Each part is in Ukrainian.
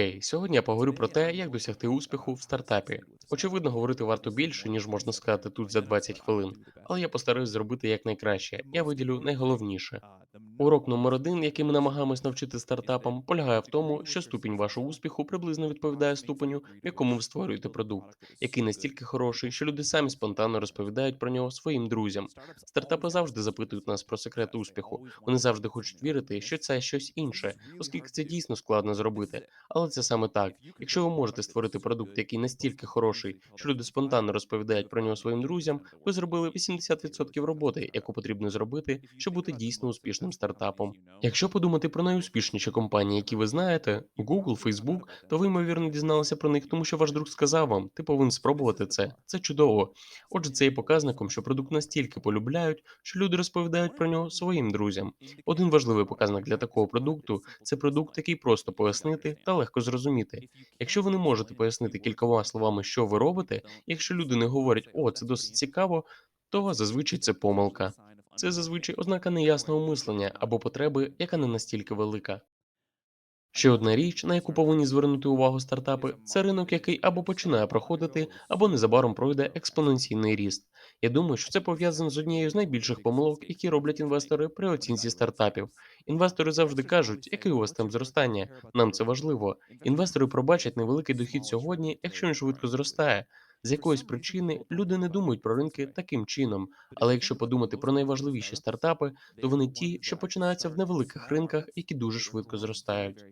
Окей, сьогодні я поговорю про те, як досягти успіху в стартапі. Очевидно, говорити варто більше, ніж можна сказати тут за 20 хвилин, але я постараюсь зробити якнайкраще. Я виділю найголовніше. Урок номер один, який ми намагаємось навчити стартапам, полягає в тому, що ступінь вашого успіху приблизно відповідає ступеню, в якому ви створюєте продукт, який настільки хороший, що люди самі спонтанно розповідають про нього своїм друзям. Стартапи завжди запитують нас про секрет успіху. Вони завжди хочуть вірити, що це щось інше, оскільки це дійсно складно зробити. Але це саме так. Якщо ви можете створити продукт, який настільки хороший, що люди спонтанно розповідають про нього своїм друзям, ви зробили 80% роботи, яку потрібно зробити, щоб бути дійсно успішним стартапом. Якщо подумати про найуспішніші компанії, які ви знаєте, Google, Facebook, то ви ймовірно дізналися про них, тому що ваш друг сказав вам, ти повинен спробувати це. Це чудово. Отже, це є показником, що продукт настільки полюбляють, що люди розповідають про нього своїм друзям. Один важливий показник для такого продукту це продукт, який просто пояснити та легко зрозуміти. Якщо ви не можете пояснити кількома словами, що ви робите, якщо люди не говорять о, це досить цікаво, то зазвичай це помилка. Це зазвичай ознака неясного мислення або потреби, яка не настільки велика. Ще одна річ, на яку повинні звернути увагу стартапи, це ринок, який або починає проходити, або незабаром пройде експоненційний ріст. Я думаю, що це пов'язано з однією з найбільших помилок, які роблять інвестори при оцінці стартапів. Інвестори завжди кажуть, який у вас там зростання. Нам це важливо. Інвестори пробачать невеликий дохід сьогодні, якщо він швидко зростає. З якоїсь причини люди не думають про ринки таким чином. Але якщо подумати про найважливіші стартапи, то вони ті, що починаються в невеликих ринках, які дуже швидко зростають.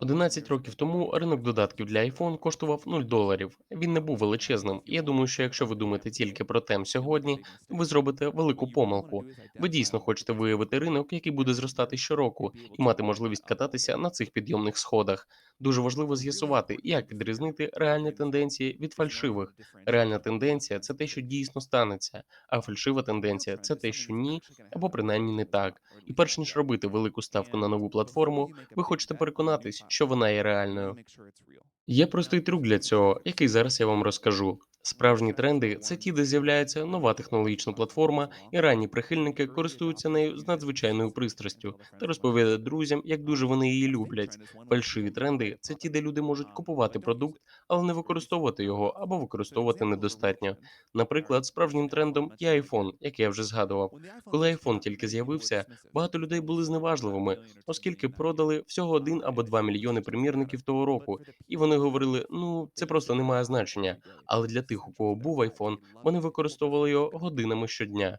11 років тому ринок додатків для iPhone коштував 0 доларів. Він не був величезним. І я думаю, що якщо ви думаєте тільки про тем сьогодні, то ви зробите велику помилку. Ви дійсно хочете виявити ринок, який буде зростати щороку, і мати можливість кататися на цих підйомних сходах. Дуже важливо з'ясувати, як відрізнити реальні тенденції від фальшивих. Реальна тенденція це те, що дійсно станеться, а фальшива тенденція це те, що ні, або принаймні не так. І перш ніж робити велику ставку на нову платформу, ви хочете переконатись, що вона є реальною. Є простий трюк для цього, який зараз я вам розкажу. Справжні тренди це ті, де з'являється нова технологічна платформа, і ранні прихильники користуються нею з надзвичайною пристрастю та розповідають друзям, як дуже вони її люблять. Фальшиві тренди це ті, де люди можуть купувати продукт, але не використовувати його або використовувати недостатньо. Наприклад, справжнім трендом є iPhone, як я вже згадував. Коли iPhone тільки з'явився, багато людей були зневажливими, оскільки продали всього один або два мільйони примірників того року, і вони говорили: ну це просто не має значення. Але для тих, у кого був iPhone, вони використовували його годинами щодня.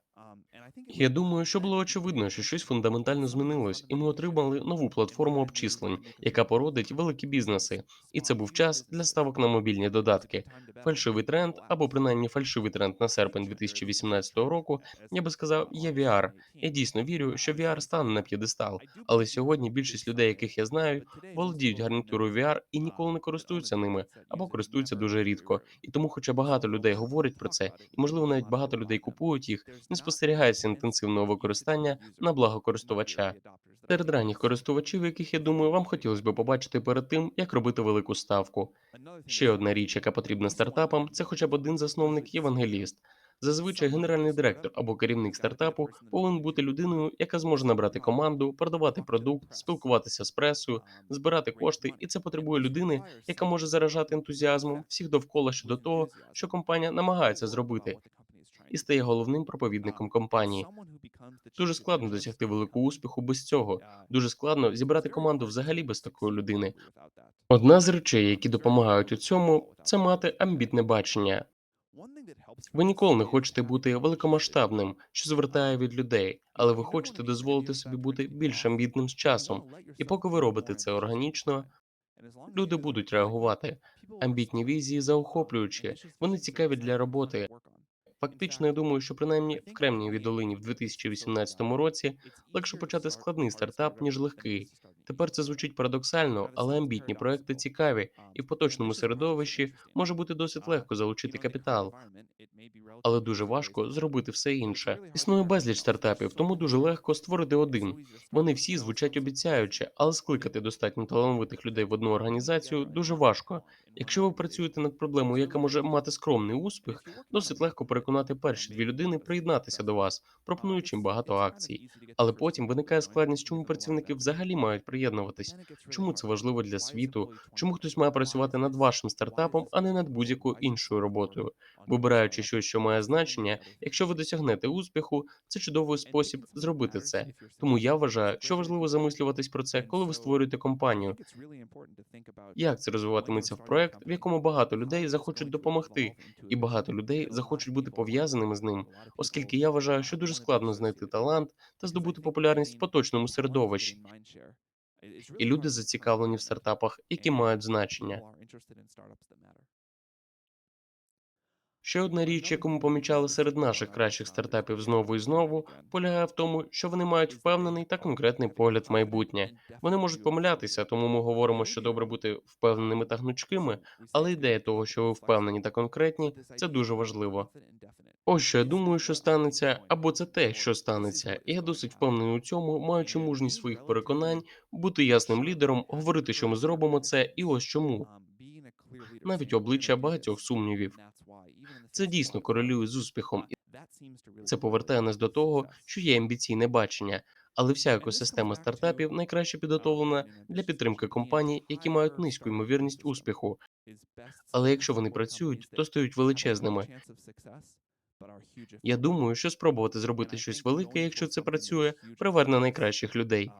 Я думаю, що було очевидно, що щось фундаментально змінилось, і ми отримали нову платформу обчислень, яка породить великі бізнеси. І це був час для ставок на мобільні додатки. Фальшивий тренд, або принаймні фальшивий тренд на серпень 2018 року, я би сказав, є VR. Я дійсно вірю, що VR стане на п'єдестал. Але сьогодні більшість людей, яких я знаю, володіють гарнітурою VR і ніколи не користуються ними або користуються дуже рідко. І тому, хоча багато людей говорять про це, і можливо навіть багато людей купують їх, не спостерігається інтенсивного використання на благо користувача. Серед ранніх користувачів, яких я думаю, вам хотілося б побачити перед тим, як робити велику ставку. Ще одна річ, яка потрібна стартапам, це хоча б один засновник євангеліст. Зазвичай генеральний директор або керівник стартапу повинен бути людиною, яка зможе набрати команду, продавати продукт, спілкуватися з пресою, збирати кошти, і це потребує людини, яка може заражати ентузіазмом всіх довкола щодо того, що компанія намагається зробити, і стає головним проповідником компанії. Дуже складно досягти великого успіху без цього. Дуже складно зібрати команду взагалі без такої людини. Одна з речей, які допомагають у цьому, це мати амбітне бачення. Ви ніколи не хочете бути великомасштабним, що звертає від людей, але ви хочете дозволити собі бути більш амбітним з часом. І поки ви робите це органічно, люди будуть реагувати. Амбітні візії заохоплюючі, вони цікаві для роботи. Фактично, я думаю, що принаймні в Кремнієвій долині в 2018 році легше почати складний стартап, ніж легкий. Тепер це звучить парадоксально, але амбітні проекти цікаві, і в поточному середовищі може бути досить легко залучити капітал, але дуже важко зробити все інше. Існує безліч стартапів, тому дуже легко створити один. Вони всі звучать обіцяюче, але скликати достатньо талановитих людей в одну організацію дуже важко. Якщо ви працюєте над проблемою, яка може мати скромний успіх, досить легко переконати перші дві людини приєднатися до вас, пропонуючи їм багато акцій. Але потім виникає складність, чому працівники взагалі мають приєднуватись? Чому це важливо для світу? Чому хтось має працювати над вашим стартапом, а не над будь-якою іншою роботою? Вибираючи щось, що має значення, якщо ви досягнете успіху, це чудовий спосіб зробити це. Тому я вважаю, що важливо замислюватись про це, коли ви створюєте компанію. Як це розвиватиметься в проект, в якому багато людей захочуть допомогти, і багато людей захочуть бути пов'язаними з ним, оскільки я вважаю, що дуже складно знайти талант та здобути популярність в поточному середовищі. І люди зацікавлені в стартапах, які мають значення. Ще одна річ, яку ми помічали серед наших кращих стартапів знову і знову, полягає в тому, що вони мають впевнений та конкретний погляд в майбутнє. Вони можуть помилятися, тому ми говоримо, що добре бути впевненими та гнучкими, але ідея того, що ви впевнені та конкретні, це дуже важливо. Ось що я думаю, що станеться, або це те, що станеться. Я досить впевнений у цьому, маючи мужність своїх переконань, бути ясним лідером, говорити, що ми зробимо це, і ось чому. Навіть обличчя багатьох сумнівів. Це дійсно корелює з успіхом, це повертає нас до того, що є амбіційне бачення. Але вся екосистема стартапів найкраще підготовлена для підтримки компаній, які мають низьку ймовірність успіху. Але якщо вони працюють, то стають величезними. Я думаю, що спробувати зробити щось велике, якщо це працює, приверне найкращих людей.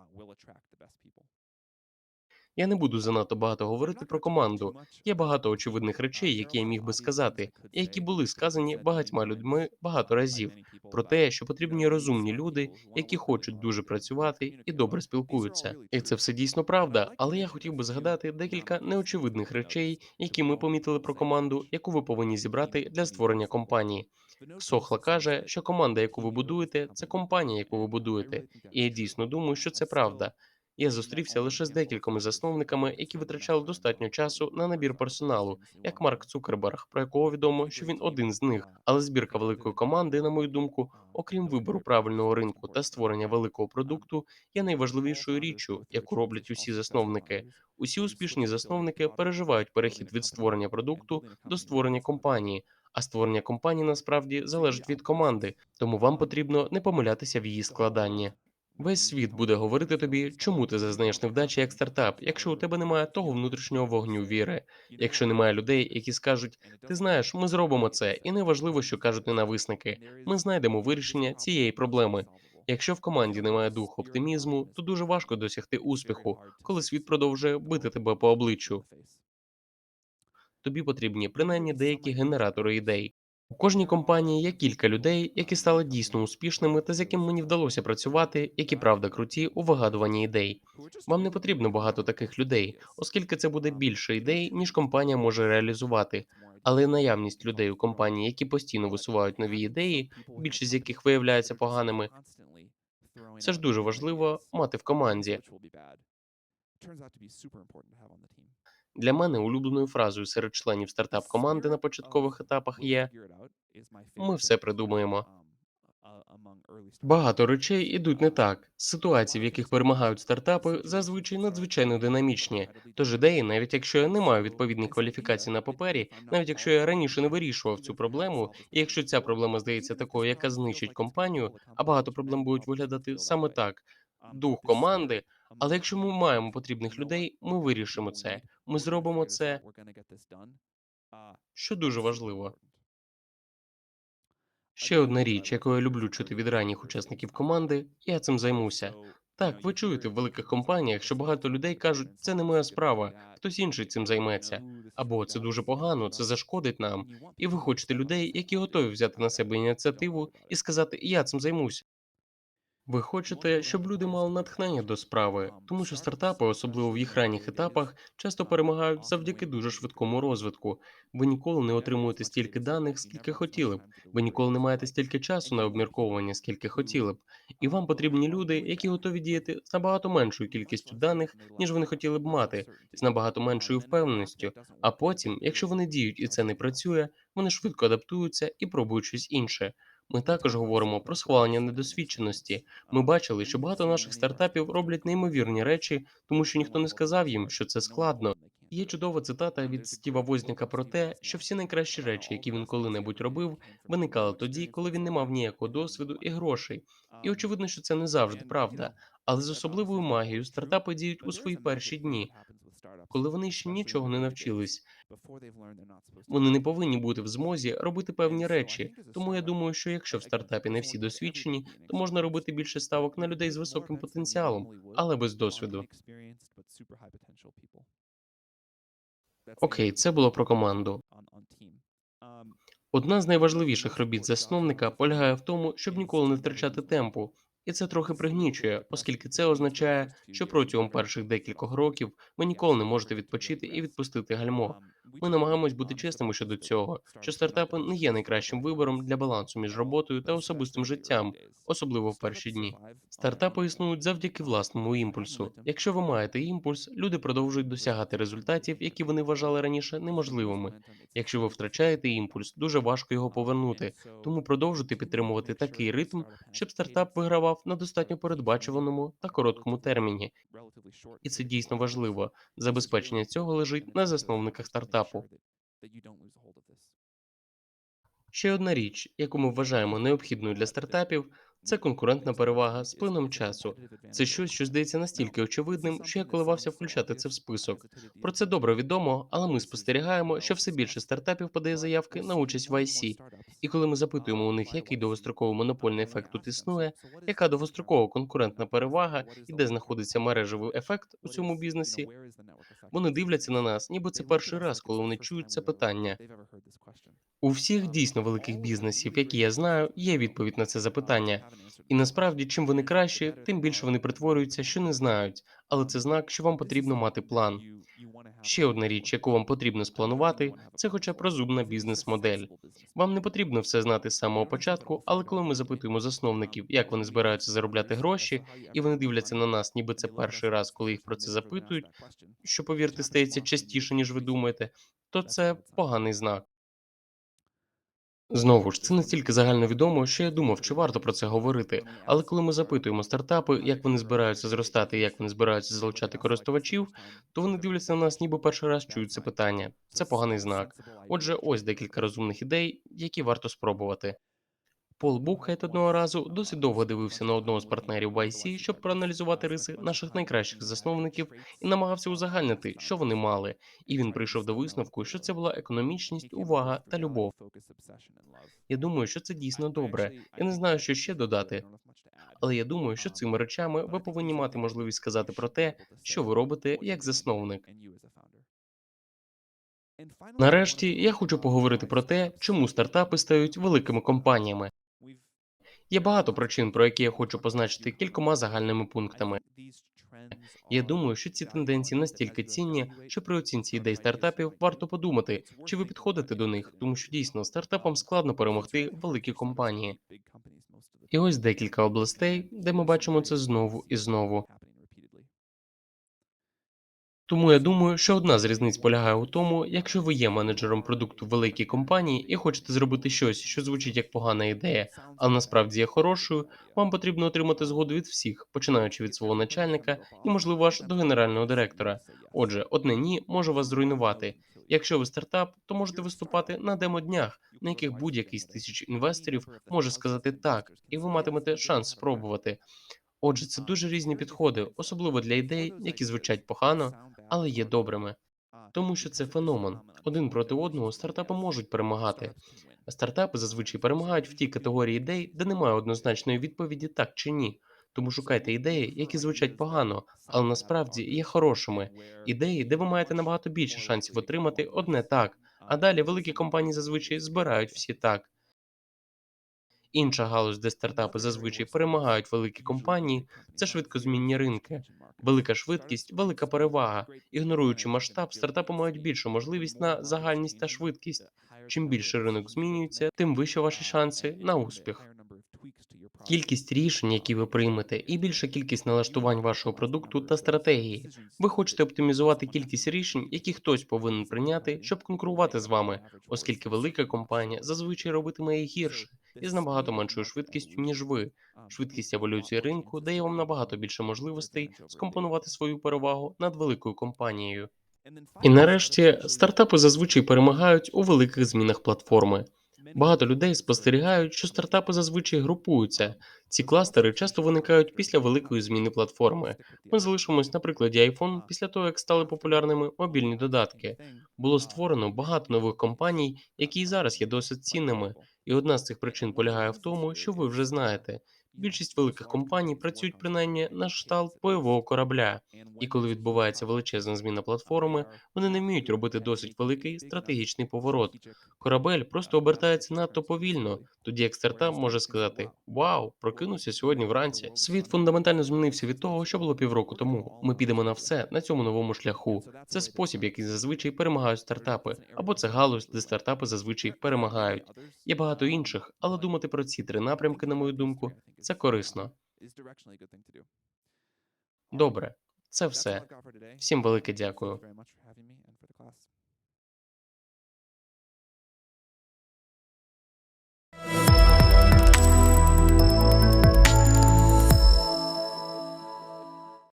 Я не буду занадто багато говорити про команду. Є багато очевидних речей, які я міг би сказати, і які були сказані багатьма людьми багато разів. Про те, що потрібні розумні люди, які хочуть дуже працювати і добре спілкуються. І це все дійсно правда. Але я хотів би згадати декілька неочевидних речей, які ми помітили про команду, яку ви повинні зібрати для створення компанії. Сохла каже, що команда, яку ви будуєте, це компанія, яку ви будуєте, і я дійсно думаю, що це правда. Я зустрівся лише з декількома засновниками, які витрачали достатньо часу на набір персоналу, як Марк Цукерберг, про якого відомо, що він один з них. Але збірка великої команди, на мою думку, окрім вибору правильного ринку та створення великого продукту, є найважливішою річчю, яку роблять усі засновники. Усі успішні засновники переживають перехід від створення продукту до створення компанії. А створення компанії насправді залежить від команди, тому вам потрібно не помилятися в її складанні. Весь світ буде говорити тобі, чому ти зазнаєш невдачі як стартап, якщо у тебе немає того внутрішнього вогню віри, якщо немає людей, які скажуть, ти знаєш, ми зробимо це, і неважливо, що кажуть ненависники, ми знайдемо вирішення цієї проблеми. Якщо в команді немає духу оптимізму, то дуже важко досягти успіху, коли світ продовжує бити тебе по обличчю. Тобі потрібні принаймні деякі генератори ідей. У кожній компанії є кілька людей, які стали дійсно успішними та з яким мені вдалося працювати, які правда круті у вигадуванні ідей. Вам не потрібно багато таких людей, оскільки це буде більше ідей, ніж компанія може реалізувати. Але наявність людей у компанії, які постійно висувають нові ідеї, більшість з яких виявляються поганими, це ж дуже важливо мати в команді. Для мене улюбленою фразою серед членів стартап команди на початкових етапах є ми все придумаємо. Багато речей ідуть не так. Ситуації, в яких перемагають стартапи, зазвичай надзвичайно динамічні. Тож ідеї, навіть якщо я не маю відповідних кваліфікацій на папері, навіть якщо я раніше не вирішував цю проблему, і якщо ця проблема здається такою, яка знищить компанію, а багато проблем будуть виглядати саме так. Дух команди. Але якщо ми маємо потрібних людей, ми вирішимо це. Ми зробимо це, що дуже важливо. Ще одна річ, яку я люблю чути від ранніх учасників команди, я цим займуся. Так, ви чуєте в великих компаніях, що багато людей кажуть, це не моя справа, хтось інший цим займеться. Або це дуже погано, це зашкодить нам. І ви хочете людей, які готові взяти на себе ініціативу і сказати, я цим займуся. Ви хочете, щоб люди мали натхнення до справи, тому що стартапи, особливо в їх ранніх етапах, часто перемагають завдяки дуже швидкому розвитку. Ви ніколи не отримуєте стільки даних, скільки хотіли б. Ви ніколи не маєте стільки часу на обмірковування, скільки хотіли б. І вам потрібні люди, які готові діяти з набагато меншою кількістю даних, ніж вони хотіли б мати, з набагато меншою впевненістю. А потім, якщо вони діють і це не працює, вони швидко адаптуються і пробують щось інше. Ми також говоримо про схвалення недосвідченості. Ми бачили, що багато наших стартапів роблять неймовірні речі, тому що ніхто не сказав їм, що це складно. Є чудова цитата від Стіва Возняка про те, що всі найкращі речі, які він коли-небудь робив, виникали тоді, коли він не мав ніякого досвіду і грошей. І очевидно, що це не завжди правда. Але з особливою магією стартапи діють у свої перші дні, коли вони ще нічого не навчились. Вони не повинні бути в змозі робити певні речі. Тому я думаю, що якщо в стартапі не всі досвідчені, то можна робити більше ставок на людей з високим потенціалом, але без досвіду. Окей, це було про команду. Одна з найважливіших робіт засновника полягає в тому, щоб ніколи не втрачати темпу, і це трохи пригнічує, оскільки це означає, що протягом перших декількох років ви ніколи не можете відпочити і відпустити гальмо. Ми намагаємось бути чесними щодо цього, що стартапи не є найкращим вибором для балансу між роботою та особистим життям, особливо в перші дні. Стартапи існують завдяки власному імпульсу. Якщо ви маєте імпульс, люди продовжують досягати результатів, які вони вважали раніше неможливими. Якщо ви втрачаєте імпульс, дуже важко його повернути. Тому продовжуйте підтримувати такий ритм, щоб стартап вигравав на достатньо передбачуваному та короткому терміні. І це дійсно важливо. Забезпечення цього лежить на засновниках стартапу. Ще одна річ, яку ми вважаємо необхідною для стартапів, це конкурентна перевага з плином часу. Це щось, що здається настільки очевидним, що я коливався включати це в список. Про це добре відомо, але ми спостерігаємо, що все більше стартапів подає заявки на участь в IC. І коли ми запитуємо у них, який довгостроковий монопольний ефект тут існує, яка довгострокова конкурентна перевага і де знаходиться мережевий ефект у цьому бізнесі, вони дивляться на нас, ніби це перший раз, коли вони чують це питання. У всіх дійсно великих бізнесів, які я знаю, є відповідь на це запитання. І насправді, чим вони кращі, тим більше вони притворюються, що не знають, але це знак, що вам потрібно мати план. Ще одна річ, яку вам потрібно спланувати, це хоча б розумна бізнес-модель. Вам не потрібно все знати з самого початку, але коли ми запитуємо засновників, як вони збираються заробляти гроші, і вони дивляться на нас, ніби це перший раз, коли їх про це запитують, що повірте, стається частіше, ніж ви думаєте, то це поганий знак. Знову ж, це настільки загальновідомо, що я думав, чи варто про це говорити. Але коли ми запитуємо стартапи, як вони збираються зростати, як вони збираються залучати користувачів, то вони дивляться на нас, ніби перший раз чують це питання. Це поганий знак. Отже, ось декілька розумних ідей, які варто спробувати. Пол Букхайт одного разу досить довго дивився на одного з партнерів YC, щоб проаналізувати риси наших найкращих засновників і намагався узагальнити, що вони мали. І він прийшов до висновку, що це була економічність, увага та любов. Я думаю, що це дійсно добре. Я не знаю, що ще додати. Але я думаю, що цими речами ви повинні мати можливість сказати про те, що ви робите як засновник. Нарешті я хочу поговорити про те, чому стартапи стають великими компаніями. Є багато причин, про які я хочу позначити кількома загальними пунктами. Я думаю, що ці тенденції настільки цінні, що при оцінці ідей стартапів варто подумати, чи ви підходите до них, тому що дійсно стартапам складно перемогти великі компанії. І ось декілька областей, де ми бачимо це знову і знову. Тому я думаю, що одна з різниць полягає у тому, якщо ви є менеджером продукту великій компанії і хочете зробити щось, що звучить як погана ідея, але насправді є хорошою, вам потрібно отримати згоду від всіх, починаючи від свого начальника і, можливо, аж до генерального директора. Отже, одне ні може вас зруйнувати. Якщо ви стартап, то можете виступати на демо-днях, на яких будь-який з тисяч інвесторів може сказати так, і ви матимете шанс спробувати. Отже, це дуже різні підходи, особливо для ідей, які звучать погано, але є добрими. Тому що це феномен. Один проти одного стартапи можуть перемагати. Стартапи зазвичай перемагають в тій категорії ідей, де немає однозначної відповіді так чи ні. Тому шукайте ідеї, які звучать погано, але насправді є хорошими. Ідеї, де ви маєте набагато більше шансів отримати одне так, а далі великі компанії зазвичай збирають всі так. Інша галузь, де стартапи зазвичай перемагають великі компанії, це швидкозмінні ринки. Велика швидкість, велика перевага. Ігноруючи масштаб, стартапи мають більшу можливість на загальність та швидкість. Чим більше ринок змінюється, тим вище ваші шанси на успіх. Кількість рішень, які ви приймете, і більша кількість налаштувань вашого продукту та стратегії. Ви хочете оптимізувати кількість рішень, які хтось повинен прийняти, щоб конкурувати з вами, оскільки велика компанія зазвичай робитиме їх гірше і з набагато меншою швидкістю, ніж ви. Швидкість еволюції ринку дає вам набагато більше можливостей скомпонувати свою перевагу над великою компанією. І нарешті стартапи зазвичай перемагають у великих змінах платформи. Багато людей спостерігають, що стартапи зазвичай групуються. Ці кластери часто виникають після великої зміни платформи. Ми залишимось на прикладі iPhone після того, як стали популярними мобільні додатки. Було створено багато нових компаній, які і зараз є досить цінними. І одна з цих причин полягає в тому, що ви вже знаєте. Більшість великих компаній працюють принаймні на кшталт бойового корабля, і коли відбувається величезна зміна платформи, вони не вміють робити досить великий стратегічний поворот. Корабель просто обертається надто повільно, тоді як стартап може сказати: Вау, прокинувся сьогодні вранці. Світ фундаментально змінився від того, що було півроку тому. Ми підемо на все на цьому новому шляху. Це спосіб, який зазвичай перемагають стартапи, або це галузь, де стартапи зазвичай перемагають. Є багато інших, але думати про ці три напрямки, на мою думку, це корисно. Добре, це все. Всім велике дякую.